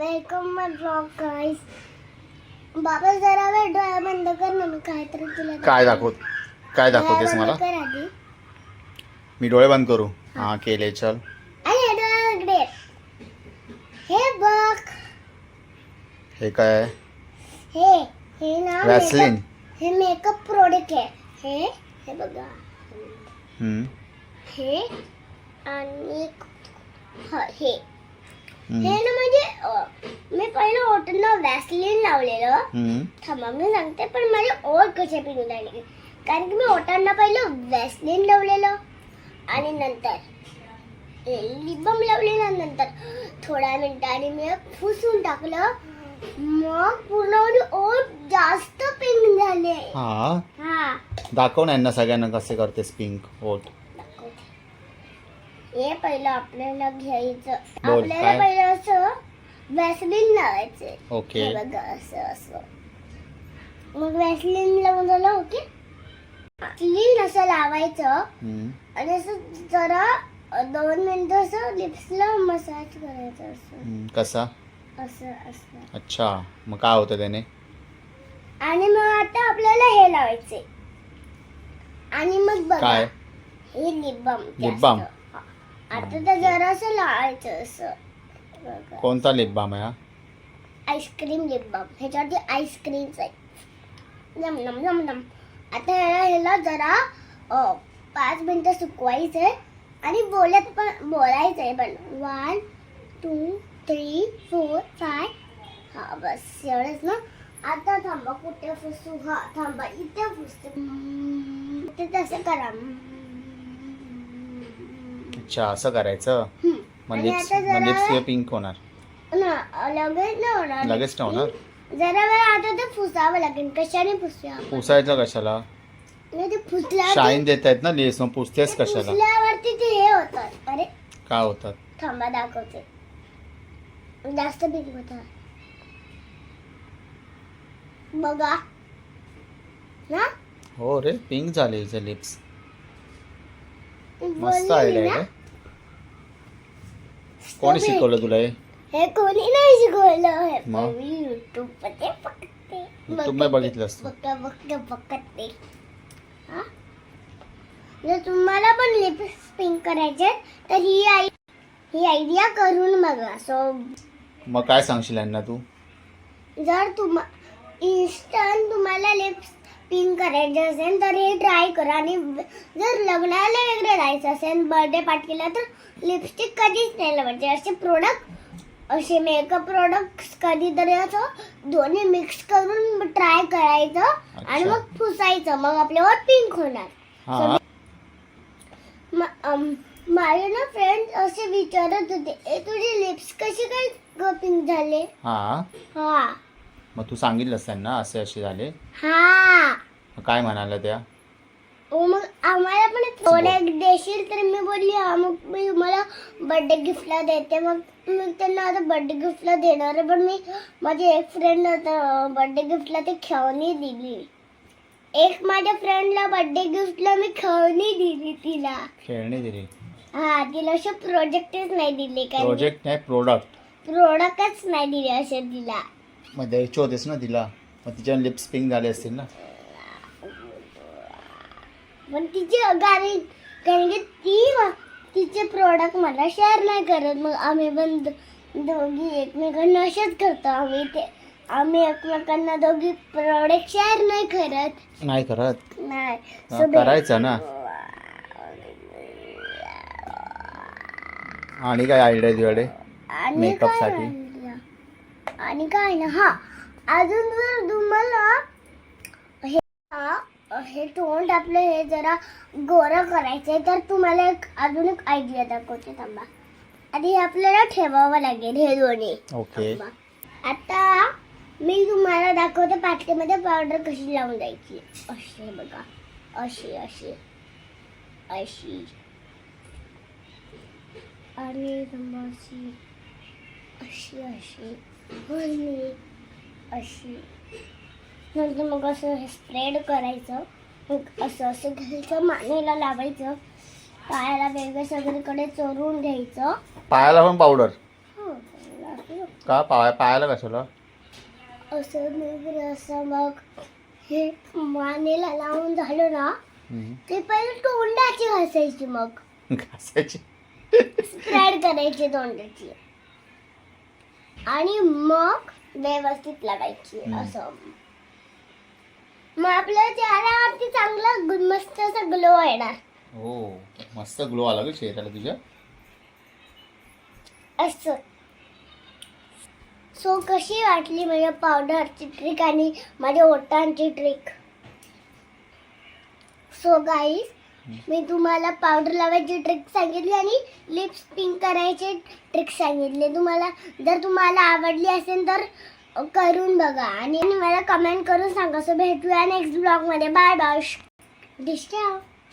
Welcome माय blog गाईस बाबा जरा वेळ डोळा बंद कर ना मी काहीतरी तुला काय दाखवत काय दाखवतेस मला? कर आधी. मी डोळे बंद करू. हा. केले चल. आणि हे डोळा उघडे. हे बघ. हे काय? हे हे ना makeup- हे मेकअप प्रोडक्ट आहे. हे हे बघा. हम्म, हे आणि हा, हे. हे ना म्हणजे मी पहिलं ओठांना वॅसलिन लावलेलं. थांबा मी सांगते पण माझे ओठ कसे पिघून लागले कारण की मी ओठांना पहिलं वॅसलिन लावलेलं आणि नंतर लिबम लावलेलं नंतर थोड्या मिनिटांनी मी फुसून टाकलं. मग पूर्ण माझे ओठ जास्त पिंक झाले हा? हा. दाखव ना यांना सगळ्यांना कसे करतेस पिंक ओट दाखवते. हे पहिलं आपल्याला घ्यायचं. बोल, आपल्याला काय? पहिलं असं वॅसलिन लावायचं. ओके. बघा असं असं. मग वॅसलिन लावून झालं ओके? क्लीन असं लावायचं. हम्म, आणि असं जरा अ, दोन मिनिटं असं लिप्सला मसाज करायचं असं. हम्म. कसा? असं असं. अच्छा. मग काय होतं त्याने? आणि मग आता आपल्याला हे लावायचे आणि मग बघा काय? हे लिपबाम Lip balm? आता तर जरासं लावायचं असं. बघा. कोणता लिप बाम आहे हा? आईस्क्रीम लिप बाम ह्याच्यावरती आईस्क्रीम्स आहे. नम नम नम नम. आता ह्याला ह्याला जरा अ, पाच मिनिटं सुकवायचं आहे आणि बोलत पण बोलायचं आहे पण. One two three four five हा बस. एवढंच ना? आता थांबा. कुठे फुसू? हा थांबा. इथे फुसते. हम्म, इथे तसं करा. अच्छा असं करायचं. जरा लिप्स तुझे पिंक होणार. ना लगेच नाही होणार. लगेच नाही होणार? जरा वेळ आता ते फुसावं लागेल. कशाने आपण? पुसायचं कशाला? नाही ते फुसल्यावर शाईन देत आहेत ना लिप्स मग पुसतेस कशाला? फुसल्यावरती ते हे होतात. अरे. काय होतात? थांबा दाखवते. जास्त बिग होता. बघा. ना? हो रे पिंक झाले हिचे लिप्स. मस्त आयडिया? आहे रे. कोणी. शिकवलं तुला हे हे कोणी नाही शिकवलं मग? मी युट्यूबमध्ये बघते YouTube मध्ये बघितलंस तू? बघ बघ बघते हा जर तुम्हाला पण लिप्स पिंक करायचे तर ही आई ही आयडिया करून बघा सो मग काय सांगशील यांना तू जर तुम इन्स्टंट तुम्हाला लिप्स पिंक करायचे असेल तर हे ट्राय करा. आणि जर लग्नाला वगैरे जायचं असेल बर्थडे पार्टीला तर लिपस्टिक कधीच नाही लावायचे. असे प्रोडक्ट असे मेकअप प्रोडक्ट कधीतरी असं दोन्ही मिक्स करून ट्राय करायचं आणि. मग पुसायचं. मग आपल्यावर पिंक होणार. माझे ना फ्रेंड असे विचारत होते ए तुझे लिप्स कसे काय पिंक झाले? हा. हा. मग तू सांगितलंस त्यांना असे असे झाले. हा. काय म्हणाल्या त्या? हो मग आम्हाला पण प्रोडक्ट देशील तर मी बोलली हा मग मी तुम्हाला बर्थडे गिफ्टला देते. मग मी त्यांना आता बर्थडे गिफ्टला देणार आहे पण मी माझी एक फ्रेंड आता बर्थडे गिफ्टला ते खेळणी दिली. एक माझ्या फ्रेंडला बर्थडे गिफ्टला मी खेळणी दिली तिला. खेळणी दिली? हा तिला असे प्रोजेक्टच नाही दिले काय प्रोजेक्ट नाही प्रोडक्ट प्रोडक्टच नाही दिले असे तिला. मग द्यायचे होतेस ना तिला? मग तिच्या लिप्स पिंक झाले असतील ना? पण तिची गाणी कारण की ती तिचे प्रोडक्ट मला शेअर नाही करत. मग आम्ही पण दोघी एकमेकांना असेच करतो. आम्ही ते आम्ही एकमेकांना दोघी प्रोडक्ट शेअर नाही करत. नाही करत? नाही. हा, So, करायचं ना. आणि काय आयडिया तुझ्याकडे? आणि makeup काय साठी? राहिलं? आणि काय ना हा. अजून जर तुम्हाला हे हा, तोंड आपलं हे जरा गोरं करायचंय तर तुम्हाला एक अजून एक आयडिया दाखवते थांबा. आधी हे आपल्याला ठेवावं लागेल हे दोन्ही. ओके थांबा. आता मी तुम्हाला दाखवते पाटलीमध्ये पावडर कशी लावून द्यायची. अशी हे बघा. अशी अशी. अशी. आणि थांबा अशी. अशी अशी. आणि अशी. नंतर मग असं हे स्प्रेड करायचं. मग असं असं घ्यायचं मानेला लावायचं. पायाला वेगळं सगळीकडे चोरून घ्यायचं. पायाला पण पावडर हो, का? पाय पायाला कशाला? असं वगैरे असं मग हे मानेला लावून झालं ना हम्म. ते पहिले तोंडाची घासायची मग. घासायची? स्प्रेड करायची तोंडाची. आणि मग व्यवस्थित लावायची हम्म. असं. मग आपल्या चेहऱ्यावरती चांगला गु- मस्त असा ग्लो येणार. हो मस्त ग्लो आला ग चेहऱ्याला तुझ्या. असं. सो कशी वाटली माझ्या पावडरची ट्रिक आणि माझ्या ओटांची ट्रिक सो गाईस मी तुम्हाला पावडर लावायची ट्रिक सांगितली आणि लिप्स पिंक करायचे ट्रिक सांगितले. तुम्हाला जर तुम्हाला आवडली असेल तर करून बघा आणि आणि मला कमेंट करून सांगा. सो भेटूया नेक्स्ट ब्लॉगमध्ये बाय बाय डिस्ट्या